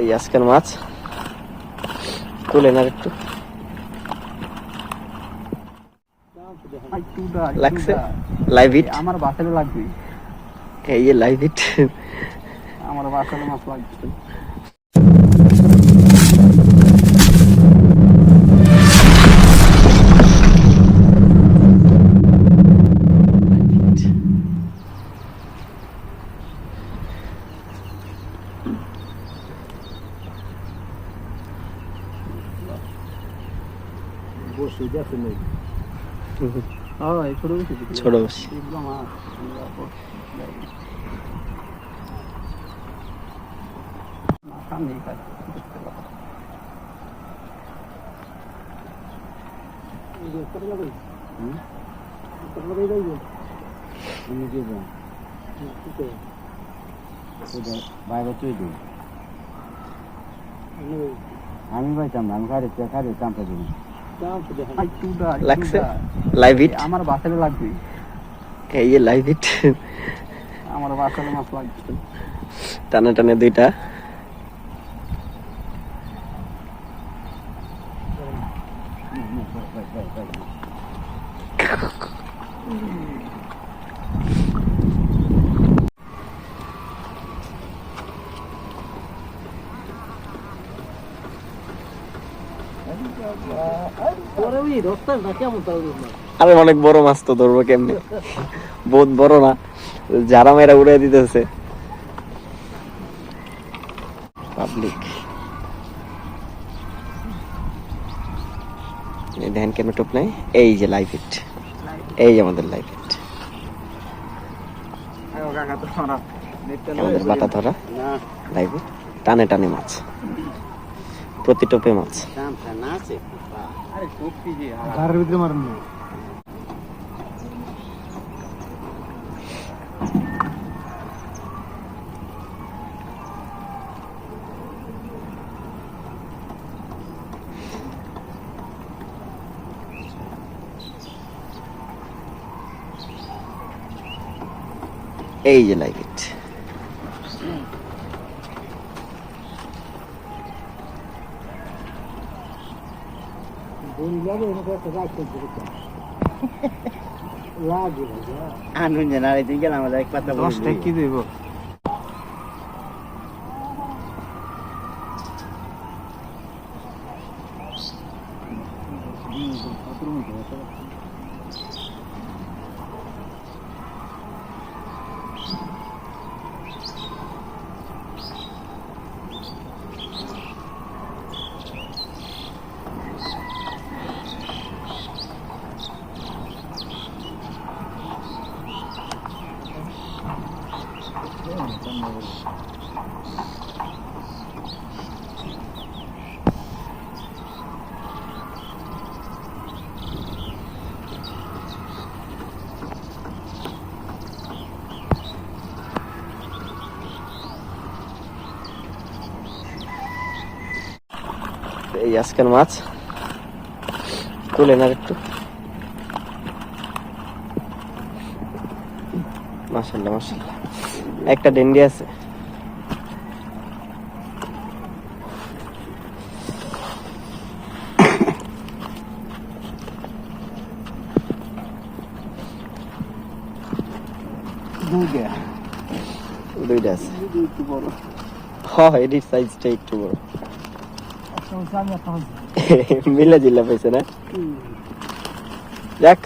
এই আজকের মাছ। তুলে না একটু। লাগছে? লাইভ ইট আমার বাসালে লাগবে। এই লাইভ ইট আমার বাসালে মাছ লাগবে বসে যাচ্ছে নেই। হ্যাঁ ছোট বেশি ছোট বসি। বাইরে তুই দিই আমি পাইতাম না আমি খারে খারে চাম্পা দিই লাগছে লাইভ ইট আমার বাসালে লাগবে এই যে লাইভ ইট আমার বাসালে মাছ লাগবে। টানে টানে দুইটা। আরে অনেক বড় মাছ তো ধরবো কেমনে? বহুত বড় না। যারা মেয়েরা উড়ে দিতেছে। পাবলিক দেখেন কেন টোপ নাই? এই যে লাইভ ইট এই যে আমাদের লাইভ ইট আমাদের বাটা ধরা। ইট টানে টানে মাছ। প্রতি টোপে মাছ। এই যে লাইভ ইট আনুন জানা এই দিন গেলাম এক পাতা দশটা কি দেব? এই আজকের মাছ। তুলেন আর একটু। মাসাল্লাহ মাসাল্লাহ একটা ডেন্ডি আছে। দুইটা। দুইটা আছে। একটু বড়। হ্যাঁ এটির সাইজটা একটু বড়। আমি জিল্লা পাইছে না? যাক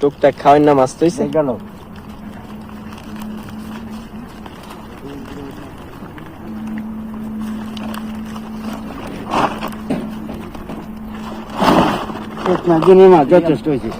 টুকটাক খাওয়ার না মাছ তৈছে গেল। এক মাস দিনের মাছ যথেষ্ট হয়েছে।